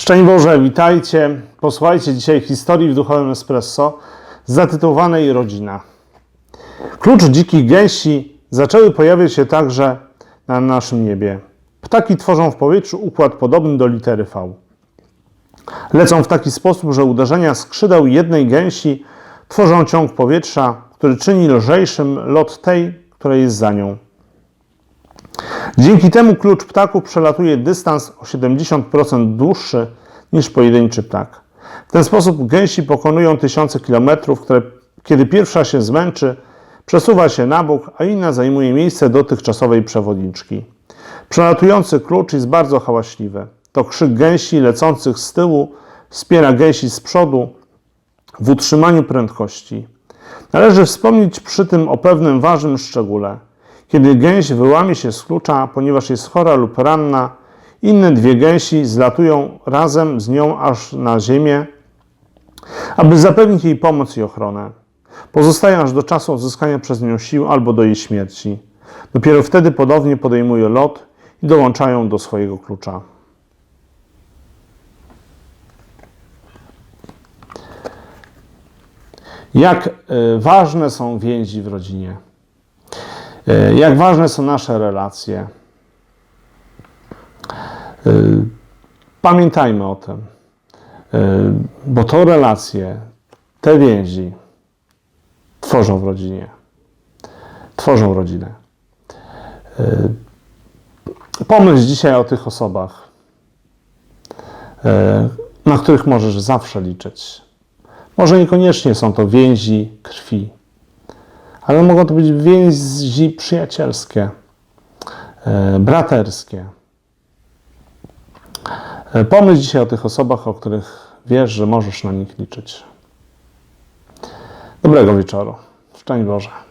Szczęść Boże, witajcie. Posłuchajcie dzisiaj historii w Duchowym Espresso zatytułowanej Rodzina. Klucz dzikich gęsi zaczęły pojawiać się także na naszym niebie. Ptaki tworzą w powietrzu układ podobny do litery V. Lecą w taki sposób, że uderzenia skrzydeł jednej gęsi tworzą ciąg powietrza, który czyni lżejszym lot tej, która jest za nią. Dzięki temu klucz ptaków przelatuje dystans o 70% dłuższy niż pojedynczy ptak. W ten sposób gęsi pokonują tysiące kilometrów, które kiedy pierwsza się zmęczy, przesuwa się na bok, a inna zajmuje miejsce dotychczasowej przewodniczki. Przelatujący klucz jest bardzo hałaśliwy. To krzyk gęsi lecących z tyłu wspiera gęsi z przodu w utrzymaniu prędkości. Należy wspomnieć przy tym o pewnym ważnym szczególe. Kiedy gęś wyłamie się z klucza, ponieważ jest chora lub ranna, inne dwie gęsi zlatują razem z nią aż na ziemię, aby zapewnić jej pomoc i ochronę. Pozostają aż do czasu odzyskania przez nią sił albo do jej śmierci. Dopiero wtedy ponownie podejmują lot i dołączają do swojego klucza. Jak e, ważne są więzi w rodzinie. E, Jak ważne są nasze relacje. E, Pamiętajmy o tym, E, bo to relacje, te więzi tworzą w rodzinie. Tworzą rodzinę. Pomyśl dzisiaj o tych osobach, na których możesz zawsze liczyć. Może niekoniecznie są to więzi krwi, ale mogą to być więzi przyjacielskie, e, braterskie. E, Pomyśl dzisiaj o tych osobach, o których wiesz, że możesz na nich liczyć. Dobrego wieczoru. Szczęść Boże.